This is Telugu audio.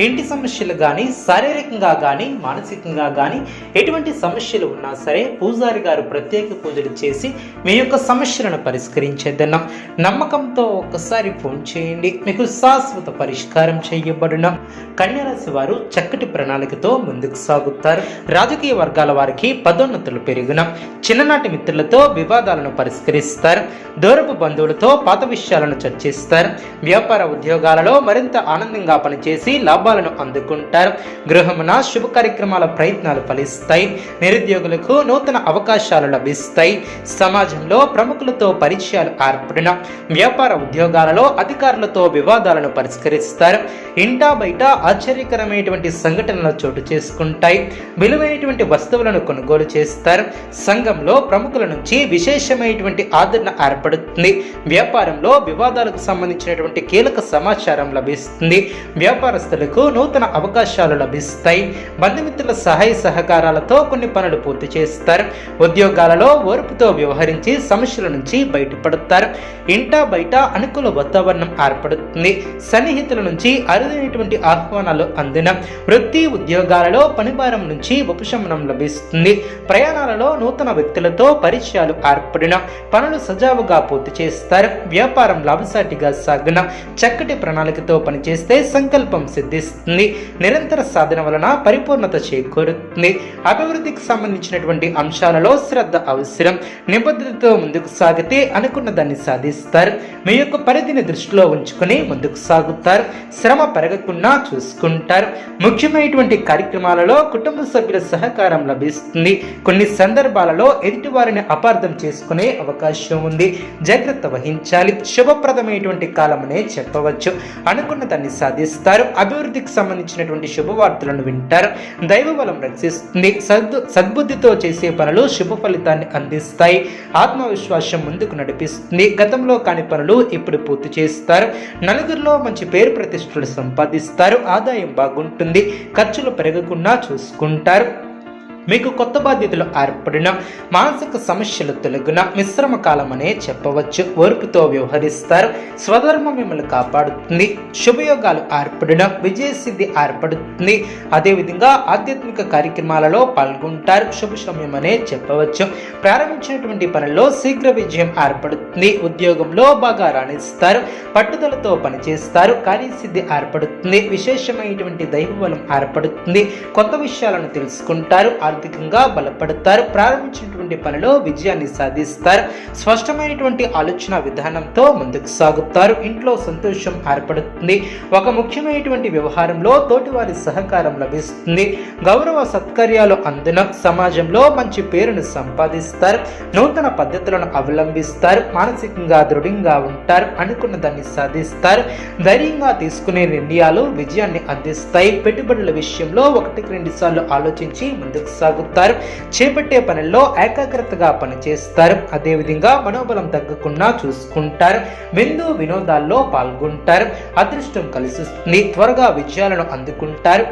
ఇంటి సమస్యలు కానీ శారీరకంగా కానీ మానసికంగా కానీ ఎటువంటి సమస్యలు ఉన్నా సరే పూజారి గారు ప్రత్యేక పూజలు చేసి మీ యొక్క సమస్యలను పరిష్కరించేద్దాం నమ్మకంతో ఒక్కసారి ఫోన్ చేయండి. మీకు శాశ్వత పరిష్కారం చేయబడిన. కన్యారాశి వారు చక్కటి ప్రణాళికతో ముందుకు సాగుతారు. రాజకీయ వర్గాల వారికి పదోన్నతులు పెరిగిన. చిన్ననాటి మిత్రులతో వివాదాలను పరిష్కరిస్తారు. దూరపు బంధువులతో పాత విషయాలను చర్చిస్తారు. వ్యాపార ఉద్యోగాలలో మరింత ఆనందంగా పనిచేసి లాభాలను అందుకుంటారు. గృహమున శుభ కార్యక్రమాల ప్రయత్నాలు ఫలిస్తాయి. నిరుద్యోగులకు నూతన అవకాశాలు లభిస్తాయి. సమాజంలో ప్రముఖులతో పరిచయాలు ఏర్పడిన వ్యాపార ఉద్యోగాలలో అధికారులతో వివాదాలను పరిష్కరిస్తారు. ఇంటా బయట ఆశ్చర్యకరమైనటువంటి సంఘటనలు చోటు చేసుకుంటాయి. విలువైనటువంటి వస్తువులను కొనుగోలు చేస్తారు. సంఘంలో ప్రముఖుల నుంచి విశేషమైనటువంటి ఆదరణ ఏర్పడుతుంది. వ్యాపారంలో వివాదాలకు సంబంధించినటువంటి కీలక సమాచారం లభిస్తుంది. వ్యాపార వ్యాపారస్తులకు నూతన అవకాశాలు లభిస్తాయి. బంధుమిత్రుల సహాయ సహకారాలతో కొన్ని పనులు పూర్తి చేస్తారు. ఉద్యోగాలలో ఓర్పుతో వ్యవహరించి సమస్యల నుంచి బయటపడతారు. ఇంటా బయట అనుకూల వాతావరణం ఏర్పడుతుంది. సన్నిహితుల నుంచి అరుదైనటువంటి ఆహ్వానాలు అందిన వృత్తి ఉద్యోగాలలో పనిభారం నుంచి ఉపశమనం లభిస్తుంది. ప్రయాణాలలో నూతన వ్యక్తులతో పరిచయాలు ఏర్పడిన పనులు సజావుగా పూర్తి చేస్తారు. వ్యాపారం లాభసాటిగా సాగిన చక్కటి ప్రణాళికతో పనిచేస్తే సంకల్పం సిద్ధిస్తుంది. నిరంతర సాధన వలన పరిపూర్ణత చేకూరుతుంది. అభివృద్ధికి సంబంధించినటువంటి అంశాలలో శ్రద్ధ అవసరం. నిబద్ధతతో ముందుకు సాగితే అనుకున్న దాన్ని సాధిస్తారు. మీ యొక్క పరిధిని దృష్టిలో ఉంచుకొని ముందుకు సాగుతారు. శ్రమ పెరగకుండా చూసుకుంటారు. ముఖ్యమైనటువంటి కార్యక్రమాలలో కుటుంబ సభ్యుల సహకారం లభిస్తుంది. కొన్ని సందర్భాలలో ఎదుటి వారిని అపార్థం చేసుకునే అవకాశం ఉంది. జాగ్రత్త వహించాలి. శుభప్రదమైనటువంటి కాలమనే చెప్పవచ్చు. అనుకున్న దాన్ని సాధిస్తారు. అభివృద్ధికి సంబంధించినటువంటి శుభవార్తలను వింటారు. దైవ బలం రక్షిస్తుంది. సద్దు సద్బుద్ధితో చేసే పనులు శుభ ఫలితాన్ని అందిస్తాయి. ఆత్మవిశ్వాసం ముందుకు నడిపిస్తుంది. గతంలో కాని పనులు ఇప్పుడు పూర్తి చేస్తారు. నలుగురిలో మంచి పేరు ప్రతిష్టలు సంపాదిస్తారు. ఆదాయం బాగుంటుంది. ఖర్చులు పెరగకుండా చూసుకుంటారు. మీకు కొత్త బాధ్యతలు ఏర్పడిన మానసిక సమస్యలు తొలగిన మిశ్రమ కాలం అనే చెప్పవచ్చు. ఓర్పుతో వ్యవహరిస్తారు. స్వధర్మం మిమ్మల్ని కాపాడుతుంది. శుభయోగాలు ఏర్పడిన విజయసిద్ధి ఏర్పడుతుంది. అదేవిధంగా ఆధ్యాత్మిక కార్యక్రమాలలో పాల్గొంటారు. శుభ సమయం అనే చెప్పవచ్చు. ప్రారంభించినటువంటి పనుల్లో శీఘ్ర విజయం ఏర్పడుతుంది. ఉద్యోగంలో బాగా రాణిస్తారు. పట్టుదలతో పనిచేస్తారు. కార్యసిద్ధి ఏర్పడుతుంది. విశేషమైనటువంటి దైవ బలం ఏర్పడుతుంది. కొత్త విషయాలను తెలుసుకుంటారు. ఆర్థికంగా బలపడతారు. ప్రారంభించినటువంటి పనిలో విజయాన్ని సాధిస్తారు. స్పష్టమైనటువంటి ఆలోచన విధానంతో ముందుకు సాగుతారు. ఇంట్లో సంతోషం ఏర్పడుతుంది. ఒక ముఖ్యమైనటువంటి వ్యవహారంలో తోటివారి సహకారం లభిస్తుంది. గౌరవ సత్కార్యాలు అందున సమాజంలో మంచి పేరును సంపాదిస్తారు. నూతన పద్ధతులను అవలంబిస్తారు. మానసికంగా దృఢంగా ఉంటారు. అనుకున్న దాన్ని సాధిస్తారు. ధైర్యంగా తీసుకునే నిర్ణయాలు విజయాన్ని అందిస్తాయి. పెట్టుబడుల విషయంలో ఒకటికి రెండు సార్లు ఆలోచించి ముందుకు కొనసాగుతారు. చేపట్టే పనుల్లో ఏకాగ్రతగా పనిచేస్తారు. అదేవిధంగా మనోబలం తగ్గకుండా చూసుకుంటారు. విందు వినోదాల్లో పాల్గొంటారు. అదృష్టం కలిసిస్తుంది త్వరగా విజయాలను అందుకుంటారు.